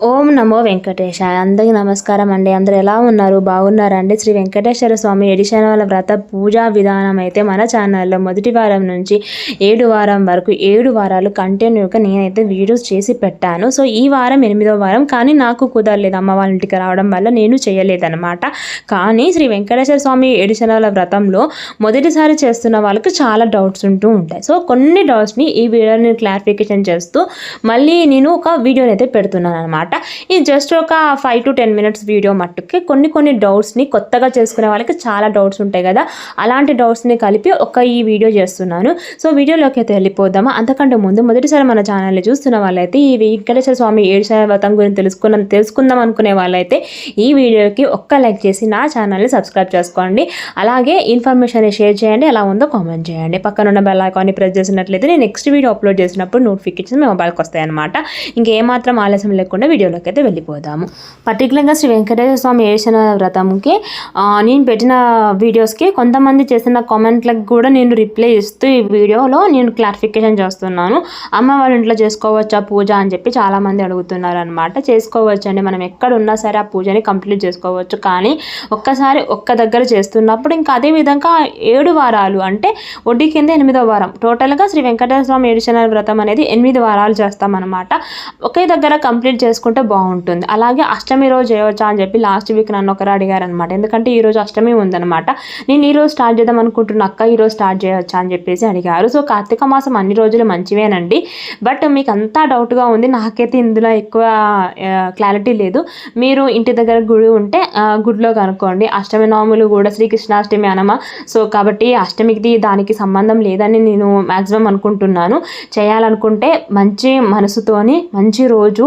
ఓం నమో వెంకటేశాయ. అందరికీ నమస్కారం అండి. అందరూ ఎలా ఉన్నారు? బాగున్నారండి? శ్రీ వెంకటేశ్వర స్వామి ఎడిశనవల వ్రత పూజా విధానం అయితే మన ఛానల్లో మొదటి వారం నుంచి ఏడు వారం వరకు ఏడు వారాలు కంటిన్యూగా నేనైతే వీడియోస్ చేసి పెట్టాను. సో ఈ వారం ఎనిమిదో వారం కానీ నాకు కుదరలేదు. అమ్మ వాళ్ళ ఇంటికి రావడం వల్ల నేను చేయలేదన్నమాట. కానీ శ్రీ వెంకటేశ్వర స్వామి ఏడుశనవల వ్రతంలో మొదటిసారి చేస్తున్న వాళ్ళకి చాలా డౌట్స్ ఉంటూ ఉంటాయి. సో కొన్ని డౌట్స్ని ఈ వీడియోని క్లారిఫికేషన్ చేస్తూ మళ్ళీ నేను ఒక వీడియోని అయితే పెడుతున్నాను అనమాట ఇది జస్ట్ ఒక five to ten minutes video మట్టుకి కొన్ని కొన్ని డౌట్స్ని కొత్తగా చేసుకునే వాళ్ళకి చాలా డౌట్స్ ఉంటాయి కదా. అలాంటి డౌట్స్ని కలిపి ఒక ఈ వీడియో చేస్తున్నాను. సో వీడియోలోకి అయితే వెళ్ళిపోదామా? అంతకంటే ముందు మొదటిసారి మన ఛానల్ని చూస్తున్న వాళ్ళైతే ఈ వెంకటేశ్వర స్వామి ఏడుశన వ్రతం గురించి తెలుసుకున్న తెలుసుకుందాం అనుకునే వాళ్ళైతే ఈ వీడియోకి ఒక్క లైక్ చేసి నా ఛానల్ని సబ్స్క్రైబ్ చేసుకోండి. అలాగే ఇన్ఫర్మేషన్ షేర్ చేయండి. ఎలా ఉందో కామెంట్ చేయండి. పక్కన ఉన్న బెల్ ఐకాన్ని ప్రెస్ చేసినట్లయితే నేను నెక్స్ట్ వీడియో అప్లోడ్ చేసినప్పుడు నోటిఫికేషన్ మీ మొబైల్కి వస్తాయి అనమాట ఇంకేమాత్రం ఆలస్యం లేకుండా వీడియోలోకి అయితే వెళ్ళిపోదాము పర్టికులర్గా శ్రీ వెంకటేశ్వర స్వామి వేసిన వ్రతంకి నేను పెట్టిన వీడియోస్కి కొంతమంది చేసిన కామెంట్లకు కూడా నేను రిప్లై ఇస్తూ ఈ వీడియోలో నేను క్లారిఫికేషన్ చేస్తున్నాను. అమ్మ వాళ్ళ ఇంట్లో చేసుకోవచ్చా పూజ అని చెప్పి చాలామంది అడుగుతున్నారు అనమాట చేసుకోవచ్చు అండి మనం ఎక్కడ ఉన్నా సరే ఆ పూజని కంప్లీట్ చేసుకోవచ్చు. కానీ ఒక్కసారి ఒక్క దగ్గర చేస్తున్నప్పుడు ఇంకా అదే విధంగా ఏడు వారాలు అంటే వడ్డీ కింద ఎనిమిదో వారం. టోటల్గా శ్రీ వెంకటేశ్వర స్వామి ఏడుచన వ్రతం అనేది ఎనిమిది వారాలు చేస్తామన్నమాట. ఒకే దగ్గర కంప్లీట్ చేసుకుంటే బాగుంటుంది. అలాగే అష్టమి రోజు చేయవచ్చా అని చెప్పి లాస్ట్ వీక్ నన్ను ఒకరు అడిగారు అనమాట ఎందుకంటే ఈరోజు అష్టమి ఉందనమాట నేను ఈ రోజు స్టార్ట్ చేద్దాం అనుకుంటున్నా అక్క ఈరోజు స్టార్ట్ చేయవచ్చా అని చెప్పేసి అడిగారు. సో కార్తీక మాసం అన్ని రోజులు మంచివేనండి. బట్ మీకు అంతా డౌట్గా ఉంది. నాకైతే ఇందులో ఎక్కువ క్లారిటీ లేదు. మీరు ఇంటి దగ్గర గుడి ఉంటే గుడిలో కనుక్కోండి. అష్టమి నవములు కూడా శ్రీకృష్ణాష్టమి అనమ. సో కాబట్టి అష్టమికి దానికి సంబంధం లేదని నేను మ్యాక్సిమం అనుకుంటున్నాను. చేయాలనుకుంటే మంచి మనసుతోని మంచి రోజు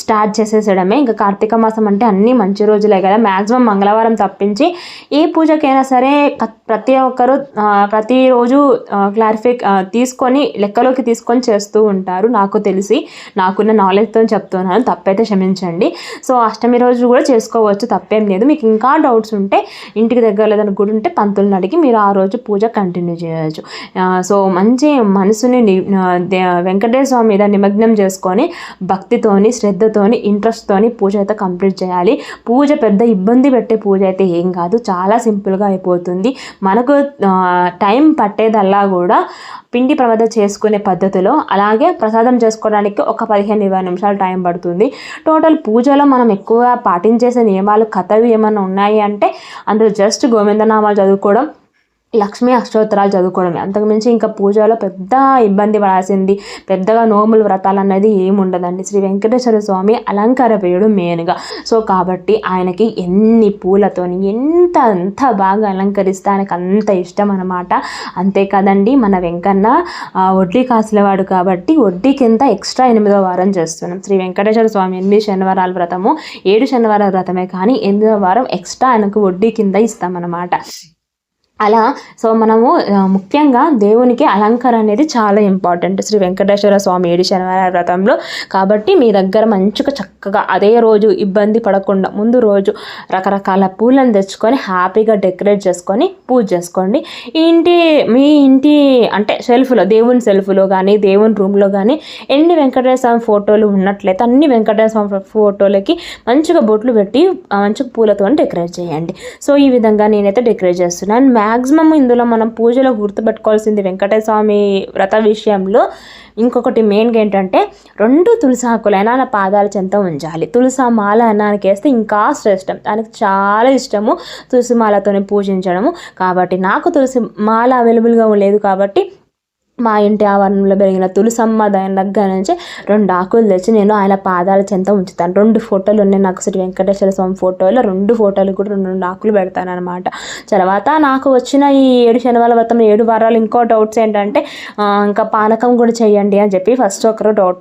స్టార్ట్ చేసేసడమే ఇంకా కార్తీక మాసం అంటే అన్నీ మంచి రోజులే కదా. మ్యాక్సిమం మంగళవారం తప్పించి ఏ పూజకైనా సరే ప్రతి ఒక్కరు ప్రతిరోజు క్లారిఫై తీసుకొని లెక్కలోకి తీసుకొని చేస్తూ ఉంటారు. నాకు తెలిసి నాకున్న నాలెడ్జ్తో చెప్తున్నాను. తప్పైతే క్షమించండి. సో అష్టమి రోజు కూడా చేసుకోవచ్చు. తప్పేం లేదు. మీకు ఇంకా డౌట్స్ ఉంటే ఇంటికి దగ్గర లేదని గుడి ఉంటే పంతులను అడిగి మీరు ఆ రోజు పూజ కంటిన్యూ చేయవచ్చు సో మంచి మనసుని వెంకటేశ్వర స్వామి మీద నిమగ్నం చేసుకొని భక్తితోని శ్రద్ధతోని ఇంట్రెస్ట్తోని పూజ అయితే కంప్లీట్ చేయాలి. పూజ పెద్ద ఇబ్బంది పెట్టే పూజ అయితే ఏం కాదు. చాలా సింపుల్గా అయిపోతుంది. మనకు టైం పట్టేదల్లా కూడా పిండి ప్రమద చేసుకునే పద్ధతిలో అలాగే ప్రసాదం చేసుకోవడానికి ఒక పదిహేను ఇరవై నిమిషాలు టైం పడుతుంది. టోటల్ పూజలో మనం ఎక్కువ పాటించేసే నియమాలు కథలు ఏమైనా ఉన్నాయి అంటే అందులో జస్ట్ గోవిందనామాలు చదువుకోవడం లక్ష్మీ అష్టోత్తరాలు చదువుకోవడమే. అంతకుమించి ఇంకా పూజలో పెద్ద ఇబ్బంది పడాల్సింది. పెద్దగా నోములు వ్రతాలు అనేది ఏమి ఉండదండి. శ్రీ వెంకటేశ్వర స్వామి అలంకార ప్రియుడు మెయిన్గా సో కాబట్టి ఆయనకి ఎన్ని పూలతోని ఎంత అంత బాగా అలంకరిస్తే ఆయనకు అంత ఇష్టం అనమాట అంతే కదండి మన వెంకన్న వడ్డీ కాసులవాడు కాబట్టి వడ్డీ కింద ఎక్స్ట్రా ఎనిమిదో వారం చేస్తున్నాం. శ్రీ వెంకటేశ్వర స్వామి ఎనిమిది శనివారాల వ్రతము ఏడు శనివారాల వ్రతమే కానీ ఎనిమిదో వారం ఎక్స్ట్రా ఆయనకు వడ్డీ కింద ఇస్తామన్నమాట. అలా సో మనము ముఖ్యంగా దేవునికి అలంకారం అనేది చాలా ఇంపార్టెంట్. శ్రీ వెంకటేశ్వర స్వామి ఏడు శనివార వ్రతంలో. కాబట్టి మీ దగ్గర మంచిగా చక్కగా అదే రోజు ఇబ్బంది పడకుండా ముందు రోజు రకరకాల పూలను తెచ్చుకొని హ్యాపీగా డెకరేట్ చేసుకొని పూజ చేసుకోండి. ఇంటి మీ ఇంటి అంటే షెల్ఫ్లో దేవుని సెల్ఫ్లో కానీ దేవుని రూమ్లో కానీ ఎన్ని వెంకటేశ్వర స్వామి ఫోటోలు ఉన్నట్లయితే అన్ని వెంకటేశ్వర స్వామి ఫోటోలకి మంచిగా బొట్లు పెట్టి మంచిగా పూలతో డెకరేట్ చేయండి. సో ఈ విధంగా నేనైతే డెకరేట్ చేస్తున్నాను. మ్యాక్సిమం ఇందులో మనం పూజలో గుర్తుపెట్టుకోవాల్సింది వెంకటేశ్వర వ్రత విషయంలో ఇంకొకటి మెయిన్గా ఏంటంటే రెండు తులసి ఆకులైనా నా పాదాల చెంత ఉంచాలి. తులసి మాల అన్నానికి వేస్తే ఇంకా శ్రేష్టం. దానికి చాలా ఇష్టము తులసి మాలతోనే పూజించడము. కాబట్టి నాకు తులసి మాల అవైలబుల్గా లేదు కాబట్టి మా ఇంటి ఆవరణలో పెరిగిన తులసమ్మ దాని దగ్గర నుంచి రెండు ఆకులు తెచ్చి నేను ఆయన పాదాల చెంత ఉంచుతాను. రెండు ఫోటోలు ఉన్నాయి. నాకు శ్రీ వెంకటేశ్వర స్వామి ఫోటోలో రెండు ఫోటోలు కూడా రెండు రెండు ఆకులు పెడతాను అనమాట తర్వాత నాకు వచ్చిన ఈ ఏడు శనివారం వ్రతం ఏడు వారాలు ఇంకో డౌట్స్ ఏంటంటే ఇంకా పానకం కూడా చేయండి అని చెప్పి ఫస్ట్ ఒకరు డౌట్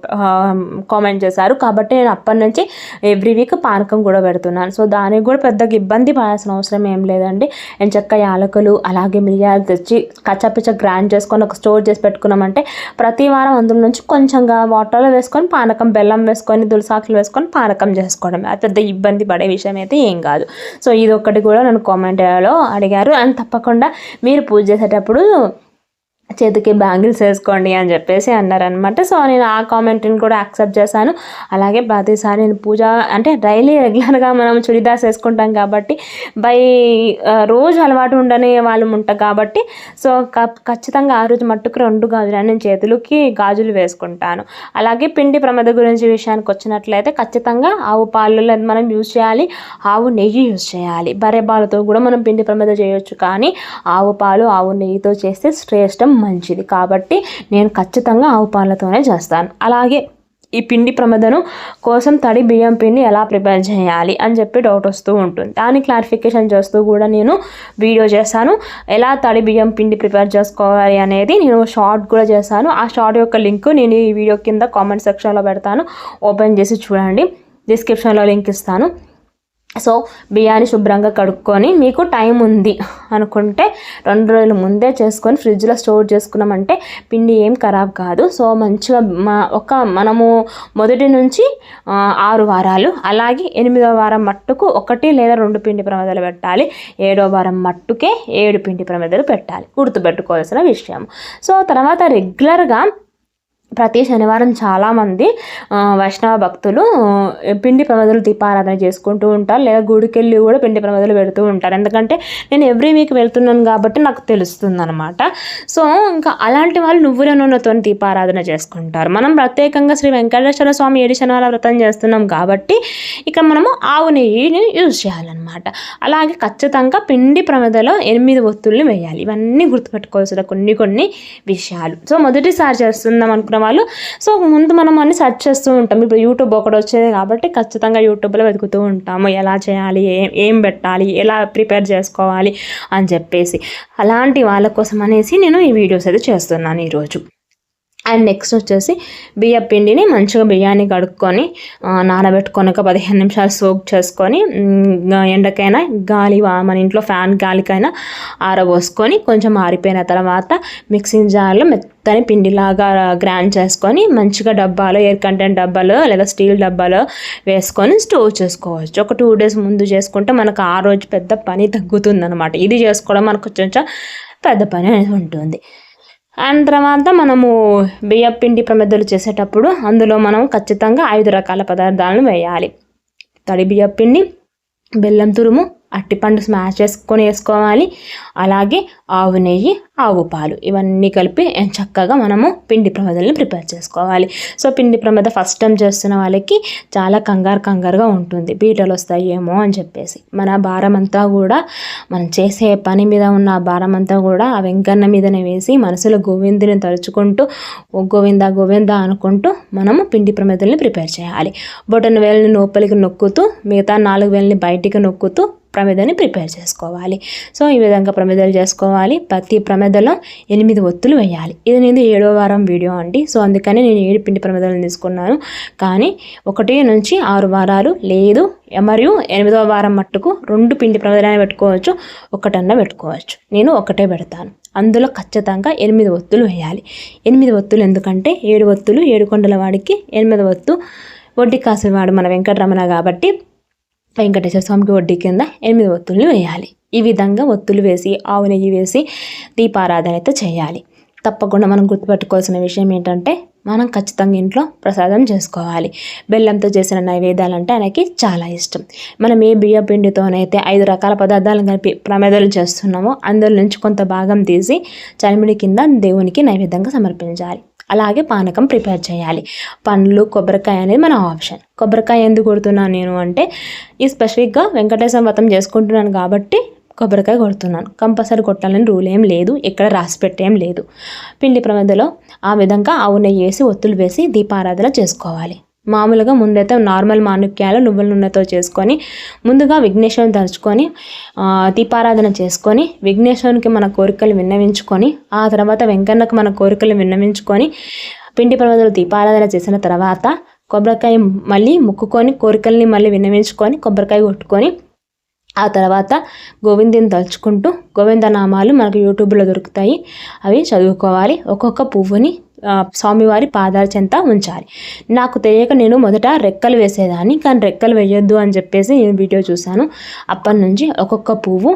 కామెంట్ చేశారు. కాబట్టి నేను అప్పటి నుంచి ఎవ్రీ వీక్ పానకం కూడా పెడుతున్నాను. సో దానికి కూడా పెద్దగా ఇబ్బంది పడాల్సిన అవసరం ఏం లేదండి. నేను చక్క యాలకులు అలాగే మిరియాలు తెచ్చి కచ్చపిచ్చ గ్రైండ్ చేసుకొని ఒక స్టోర్ చేసి పెట్టుకున్నామంటే ప్రతి వారం అందులో నుంచి కొంచెంగా వాటర్లో వేసుకొని పానకం బెల్లం వేసుకొని దులసాకులు వేసుకొని పానకం చేసుకోవడం అది పెద్ద ఇబ్బంది పడే విషయం అయితే ఏం కాదు. సో ఇది ఒక్కటి కూడా నన్ను కామెంట్లో అడిగారు. అండ్ తప్పకుండా మీరు పూజ చేసేటప్పుడు చేతికి బ్యాంగిల్స్ వేసుకోండి అని చెప్పేసి అన్నారనమాట సో నేను ఆ కామెంట్ని కూడా యాక్సెప్ట్ చేశాను. అలాగే ప్రతిసారి నేను పూజ అంటే డైలీ రెగ్యులర్గా మనం చుడిదార్స్ వేసుకుంటాం కాబట్టి బై రోజు అలవాటు ఉండని వాళ్ళు ఉంటాం కాబట్టి సో ఖచ్చితంగా ఆ రోజు మట్టుకు రెండు గాజులు నేను చేతులకి గాజులు వేసుకుంటాను. అలాగే పిండి ప్రమాద గురించి విషయానికి వచ్చినట్లయితే ఖచ్చితంగా ఆవు పాలలో మనం యూజ్ చేయాలి ఆవు నెయ్యి యూజ్ చేయాలి. బరే పాలతో కూడా మనం పిండి ప్రమాద చేయొచ్చు కానీ ఆవు పాలు ఆవు నెయ్యితో చేస్తే శ్రేష్టం మంచిది. కాబట్టి నేను ఖచ్చితంగా ఆవు పాలతోనే చేస్తాను. అలాగే ఈ పిండి ప్రమదను కోసం తడి బియ్యం పిండి ఎలా ప్రిపేర్ చేయాలి అని చెప్పి డౌట్ వస్తూ ఉంటుంది. దాన్ని క్లారిఫికేషన్ చేస్తూ కూడా నేను వీడియో చేశాను. ఎలా తడి బియ్యం పిండి ప్రిపేర్ చేసుకోవాలి అనేది నేను షార్ట్ కూడా చేశాను. ఆ షార్ట్ యొక్క లింక్ నేను ఈ వీడియో కింద కామెంట్ సెక్షన్లో పెడతాను. ఓపెన్ చేసి చూడండి. డిస్క్రిప్షన్లో లింక్ ఇస్తాను. సో బియ్యాన్ని శుభ్రంగా కడుక్కొని మీకు టైం ఉంది అనుకుంటే రెండు రోజుల ముందే చేసుకొని ఫ్రిడ్జ్లో స్టోర్ చేసుకున్నామంటే పిండి ఏం ఖరాబ్ కాదు. సో మంచిగా మా ఒక మనము మొదటి నుంచి ఆరు వారాలు అలాగే ఎనిమిదో వారం మట్టుకు ఒకటి లేదా రెండు పిండి ప్రమాదాలు పెట్టాలి. ఏడో వారం మట్టుకే ఏడు పిండి ప్రమాదాలు పెట్టాలి. గుర్తుపెట్టుకోవాల్సిన విషయం. సో తర్వాత రెగ్యులర్గా ప్రతి శనివారం చాలామంది వైష్ణవ భక్తులు పిండి ప్రమదలు దీపారాధన చేసుకుంటూ ఉంటారు. లేదా గుడికెళ్ళి కూడా పిండి ప్రమదలు పెడుతూ ఉంటారు. ఎందుకంటే నేను ఎవ్రీ వీక్ వెళ్తున్నాను కాబట్టి నాకు తెలుస్తుంది అనమాట సో ఇంకా అలాంటి వాళ్ళు నువ్వుల నూనెతో దీపారాధన చేసుకుంటారు. మనం ప్రత్యేకంగా శ్రీ వెంకటేశ్వర స్వామి ఏడు శనివారం వ్రతం చేస్తున్నాం కాబట్టి ఇక మనము ఆవు నెయ్యిని యూజ్ చేయాలన్నమాట. అలాగే ఖచ్చితంగా పిండి ప్రమదలో ఎనిమిది ఒత్తుల్ని వేయాలి. ఇవన్నీ గుర్తుపెట్టుకోవాల్సిన కొన్ని కొన్ని విషయాలు. సో మొదటిసారి చేస్తున్నాం అనుకున్నాం వాళ్ళు. సో ముందు మనం అన్ని సెర్చ్ చేస్తూ ఉంటాం. ఇప్పుడు యూట్యూబ్ ఒకటి వచ్చేది కాబట్టి ఖచ్చితంగా యూట్యూబ్లో వెతుకుతూ ఉంటాము. ఎలా చేయాలి? ఏం ఏం పెట్టాలి? ఎలా ప్రిపేర్ చేసుకోవాలి? అని చెప్పేసి. అలాంటి వాళ్ళ కోసం అనేసి నేను ఈ వీడియోస్ అయితే చేస్తున్నాను ఈరోజు. అండ్ నెక్స్ట్ వచ్చేసి బియ్య పిండిని మంచిగా బియ్యాన్ని కడుక్కొని నానబెట్టుకొని ఒక పదిహేను నిమిషాలు సోక్ చేసుకొని ఎండకైనా గాలి మన ఇంట్లో ఫ్యాన్ గాలికైనా ఆరబోసుకొని కొంచెం ఆరిపోయిన తర్వాత మిక్సింగ్ జార్లో మెత్తని పిండిలాగా గ్రైండ్ చేసుకొని మంచిగా డబ్బాలో ఎయిర్ కంటెంట్ డబ్బాలో లేదా స్టీల్ డబ్బాలో వేసుకొని స్టోర్ చేసుకోవచ్చు. ఒక టూ డేస్ ముందు చేసుకుంటే మనకు ఆ రోజు పెద్ద పని తగ్గుతుంది ఇది చేసుకోవడం మనకు కొంచెం పెద్ద పని అనేది ఉంటుంది. అండ్ తర్వాత మనము బియ్యం పిండి చేసేటప్పుడు అందులో మనం ఖచ్చితంగా ఐదు రకాల పదార్థాలను వేయాలి. తడి బియ్యం పిండి బెల్లం తురుము అట్టిపండు స్మాష్ చేసుకొని వేసుకోవాలి. అలాగే ఆవు నెయ్యి ఆవు పాలు ఇవన్నీ కలిపి చక్కగా మనము పిండి ప్రమదల్ని ప్రిపేర్ చేసుకోవాలి. సో పిండి ప్రమద ఫస్ట్ టైం చేస్తున్న వాళ్ళకి చాలా కంగారు కంగారుగా ఉంటుంది. బీటలు వస్తాయేమో అని చెప్పేసి. మన భారం అంతా కూడా మనం చేసే పని మీద ఉన్న ఆ భారం అంతా కూడా ఆ వెంకన్న మీదనే వేసి మనసులో గోవిందుని తలుచుకుంటూ ఓ గోవింద గోవింద అనుకుంటూ మనము పిండి ప్రమదల్ని ప్రిపేర్ చేయాలి. బొటన్ వేలని లోపలికి నొక్కుతూ మిగతా నాలుగు వేలని బయటికి నొక్కుతూ ప్రమేదని ప్రిపేర్ చేసుకోవాలి. సో ఈ విధంగా ప్రమేదాలు చేసుకోవాలి. ప్రతి ప్రమేదలో ఎనిమిది ఒత్తులు వేయాలి. ఇది నేను ఏడో వారం వీడియో అండి. సో అందుకని నేను ఏడు పిండి ప్రమేదాలను తీసుకున్నాను. కానీ ఒకటి నుంచి ఆరు వారాలు లేదు. మరియు ఎనిమిదవ వారం మట్టుకు రెండు పిండి ప్రమిదలైనా పెట్టుకోవచ్చు. ఒకటన్నా పెట్టుకోవచ్చు. నేను ఒకటే పెడతాను. అందులో ఖచ్చితంగా ఎనిమిది ఒత్తులు వేయాలి. ఎనిమిది ఒత్తులు ఎందుకంటే ఏడు ఒత్తులు ఏడు కొండల వాడికి ఎనిమిది ఒత్తు. వడ్డీ కాసేవాడు మన వెంకటరమణ కాబట్టి వెంకటేశ్వర స్వామికి వడ్డీ కింద ఎనిమిది ఒత్తుల్ని వేయాలి. ఈ విధంగా ఒత్తులు వేసి ఆవు నెయ్యి వేసి దీపారాధన అయితే చేయాలి. తప్పకుండా మనం గుర్తుపెట్టుకోవాల్సిన విషయం ఏంటంటే మనం ఖచ్చితంగా ఇంట్లో ప్రసాదం చేసుకోవాలి. బెల్లంతో చేసిన నైవేద్యాలు అంటే ఆయనకి చాలా ఇష్టం. మనం ఏ బియ్య పిండితోనైతే ఐదు రకాల పదార్థాలను కలిపి ప్రమేదాలు చేస్తున్నామో అందులో నుంచి కొంత భాగం తీసి చలిమిడి కింద దేవునికి నైవేద్యంగా సమర్పించాలి. అలాగే పానకం ప్రిపేర్ చేయాలి. పండ్లు కొబ్బరికాయ అనేది మన ఆప్షన్. కొబ్బరికాయ ఎందుకు కొడుతున్నాను నేను అంటే ఈ స్పెసిఫిక్గా వెంకటేశ్వర వ్రతం చేసుకుంటున్నాను కాబట్టి కొబ్బరికాయ కొడుతున్నాను. కంపల్సరీ కొట్టాలని రూల్ ఏం లేదు. ఎక్కడ రాసి పెట్టేం లేదు. పిండి ప్రమదలో ఆ విధంగా ఆవు నెయ్యి వేసి ఒత్తులు వేసి దీపారాధన చేసుకోవాలి. మామూలుగా ముందైతే నార్మల్ మాణిక్యాలు నువ్వుల నూనెతో చేసుకొని ముందుగా విఘ్నేశ్వరుని తలుచుకొని దీపారాధన చేసుకొని విఘ్నేశ్వరునికి మన కోరికలు విన్నవించుకొని ఆ తర్వాత వెంకన్నకు మన కోరికలు విన్నవించుకొని పిండి పర్వతాలు దీపారాధన చేసిన తర్వాత కొబ్బరికాయ మళ్ళీ ముక్కుకొని కోరికల్ని మళ్ళీ విన్నవించుకొని కొబ్బరికాయ కొట్టుకొని ఆ తర్వాత గోవిందుని తలుచుకుంటూ గోవింద నామాలు మనకు యూట్యూబ్లో దొరుకుతాయి. అవి చదువుకోవాలి. ఒక్కొక్క పువ్వుని స్వామివారి పాదాల చెంత ఉంచాలి. నాకు తెలియక నేను మొదట రెక్కలు వేసేదాన్ని కానీ రెక్కలు వేయొద్దు అని చెప్పేసి నేను వీడియో చూశాను. అప్పటి నుంచి ఒక్కొక్క పువ్వు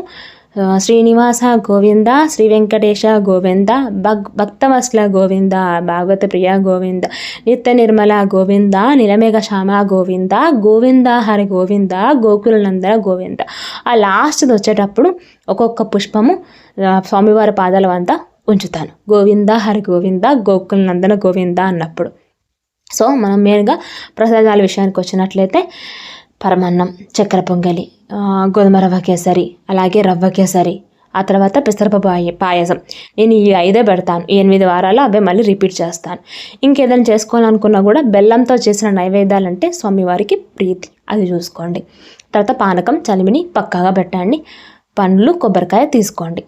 శ్రీనివాస గోవింద శ్రీ వెంకటేశ గోవింద భక్ భక్తవస్ల గోవింద భాగవత ప్రియ గోవింద నిత్య నిర్మల గోవింద నిలమేఘ శ్యామ గోవింద గోవింద హరి గోవింద గోకులనందన గోవింద. ఆ లాస్ట్ది వచ్చేటప్పుడు ఒక్కొక్క పుష్పము స్వామివారి పాదాల వంతా ఉంచుతాను. గోవింద హరి గోవింద గోకులనందన గోవింద అన్నప్పుడు. సో మనం మెయిన్గా ప్రసాదాల విషయానికి వచ్చినట్లయితే పరమాన్నం చక్కెర పొంగలి గోధుమ రవ్వ కేసరి అలాగే రవ్వ కేసరి ఆ తర్వాత పెసరపప్పు పాయసం. నేను ఈ ఐదే పెడతాను. ఎనిమిది వారాలు అవే మళ్ళీ రిపీట్ చేస్తాను. ఇంకేదైనా చేసుకోవాలనుకున్నా కూడా బెల్లంతో చేసిన నైవేద్యాలు అంటే స్వామివారికి ప్రీతి. అది చూసుకోండి. తర్వాత పానకం చలిమిని పక్కాగా పెట్టండి. పండ్లు కొబ్బరికాయ తీసుకోండి.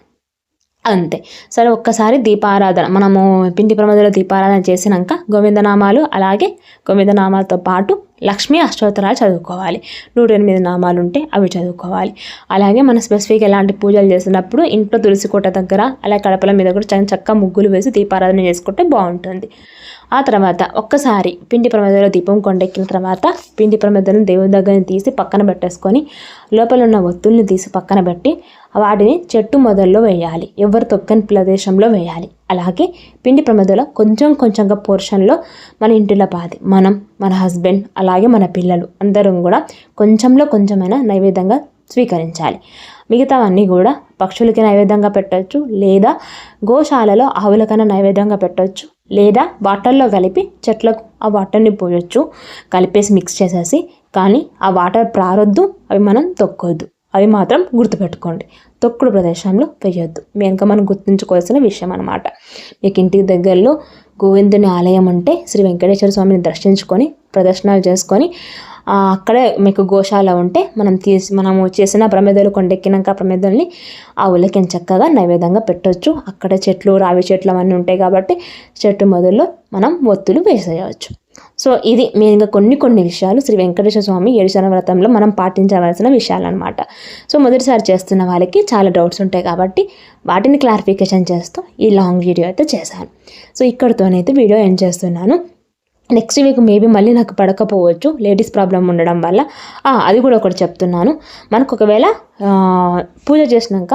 అంతే. సరే ఒక్కసారి దీపారాధన. మనము పిండి ప్రమదలో దీపారాధన చేసినాక గోవిందనామాలు అలాగే గోవిందనామాలతో పాటు లక్ష్మీ అష్టోత్తరాలు చదువుకోవాలి. నూట ఎనిమిది నామాలు ఉంటే అవి చదువుకోవాలి. అలాగే మనం స్పెసిఫిక్ ఎలాంటి పూజలు చేసినప్పుడు ఇంట్లో తులసి కోట దగ్గర అలా కడపల మీద కూడా చక్క చక్క ముగ్గులు వేసి దీపారాధన చేసుకుంటే బాగుంటుంది. ఆ తర్వాత ఒక్కసారి పిండి ప్రమేదలో దీపం కొండెక్కిన తర్వాత పిండి ప్రమేదలను దేవుడి దగ్గర తీసి పక్కన పెట్టేసుకొని లోపల ఉన్న ఒత్తుల్ని తీసి పక్కన పెట్టి వాటిని చెట్టు మొదల్లో వేయాలి. ఎవరు తొక్కని ప్రదేశంలో వేయాలి. అలాగే పిండి ప్రమేదలో కొంచెం కొంచెంగా పోర్షన్లో మన ఇంటిలో పాది మనం మన హస్బెండ్ అలాగే మన పిల్లలు అందరం కూడా కొంచెంలో కొంచెమైనా నైవేద్యంగా స్వీకరించాలి. మిగతావన్నీ కూడా పక్షులకి నైవేద్యంగా పెట్టవచ్చు లేదా గోశాలలో ఆవులకైనా నైవేద్యంగా పెట్టవచ్చు లేదా వాటర్లో కలిపి చెట్లకు ఆ వాటర్ని పోయొచ్చు. కలిపేసి మిక్స్ చేసేసి కానీ ఆ వాటర్ ప్రారొద్దు అవి మనం తొక్కొద్దు. అవి మాత్రం గుర్తుపెట్టుకోండి. తొక్కుడు ప్రదేశంలో వేయొద్దు. ఇంకా మనం గుర్తుంచుకోవాల్సిన విషయం అనమాట మీకు ఇంటికి దగ్గరలో గోవిందుని ఆలయం ఉంటే శ్రీ వెంకటేశ్వర స్వామిని దర్శించుకొని ప్రదర్శనలు చేసుకొని అక్కడే మీకు గోశాల ఉంటే మనం తీసి మనము చేసిన ప్రమేదలు కొండెక్కినాక ప్రమేదల్ని ఆవులకి చక్కగా నైవేద్యంగా పెట్టవచ్చు అక్కడ చెట్లు రావి చెట్లు అవన్నీ ఉంటాయి కాబట్టి చెట్టు మొదల్లో మనం ఒత్తులు వేసేయవచ్చు. సో ఇది మెయిన్గా కొన్ని కొన్ని విషయాలు శ్రీ వెంకటేశ్వర స్వామి ఏడుశన వ్రతంలో మనం పాటించవలసిన విషయాలు అనమాట సో మొదటిసారి చేస్తున్న వాళ్ళకి చాలా డౌట్స్ ఉంటాయి కాబట్టి వాటిని క్లారిఫికేషన్ చేస్తూ ఈ లాంగ్ వీడియో అయితే చేశాను. సో ఇక్కడితోనైతే వీడియో ఎండ్ చేస్తున్నాను. నెక్స్ట్ వీక్ మేబీ మళ్ళీ నాకు పడకపోవచ్చు లేడీస్ ప్రాబ్లం ఉండడం వల్ల. అది కూడా ఒకటి చెప్తున్నాను. మనకు ఒకవేళ పూజ చేసినాక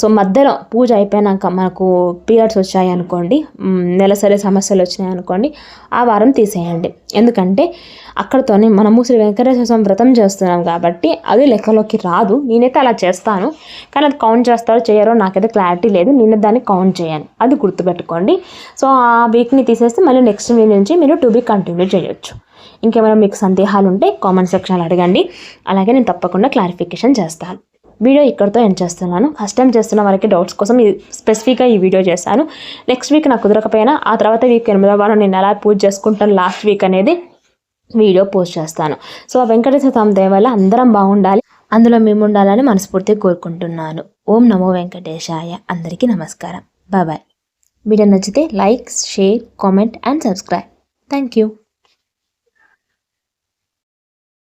సో మధ్యలో పూజ అయిపోయినాక మనకు పీరియడ్స్ వచ్చాయి అనుకోండి నెలసరి సమస్యలు వచ్చినాయి అనుకోండి ఆ వారం తీసేయండి. ఎందుకంటే అక్కడతోనే మనము శ్రీ వెంకటేశ్వర స్వామి వ్రతం చేస్తున్నాం కాబట్టి అది లెక్కలోకి రాదు. నేనైతే అలా చేస్తాను. కానీ అది కౌంట్ చేస్తారో చేయరో నాకైతే క్లారిటీ లేదు. నేను దాన్ని కౌంట్ చేయను. అది గుర్తుపెట్టుకోండి. సో ఆ వీక్ని తీసేస్తే మళ్ళీ నెక్స్ట్ వీక్ నుంచి మీరు టు బీ కంటిన్యూ చేయొచ్చు. ఇంకేమైనా మీకు సందేహాలు ఉంటే కామెంట్ సెక్షన్లో అడగండి. అలాగే నేను తప్పకుండా క్లారిఫికేషన్ చేస్తాను. వీడియో ఇక్కడితో ఎండ్ చేస్తున్నాను. ఫస్ట్ టైం చేస్తున్న వారికి డౌట్స్ కోసం ఈ స్పెసిఫిక్గా ఈ వీడియో చేశాను. నెక్స్ట్ వీక్ నాకు కుదరకపోయినా ఆ తర్వాత వీక్ ఎనిమిదో వారం నేను ఎలా పూజ చేసుకుంటాను లాస్ట్ వీక్ అనేది వీడియో పోస్ట్ చేస్తాను. సో ఆ వెంకటేశ్వర స్వామి దయ వల్ల అందరం బాగుండాలి. అందులో మేము ఉండాలని మనస్ఫూర్తిగా కోరుకుంటున్నాను. ఓం నమో వెంకటేశాయ. అందరికీ నమస్కారం. బాయ్ వీడియో నచ్చితే like share comment and subscribe. Thank you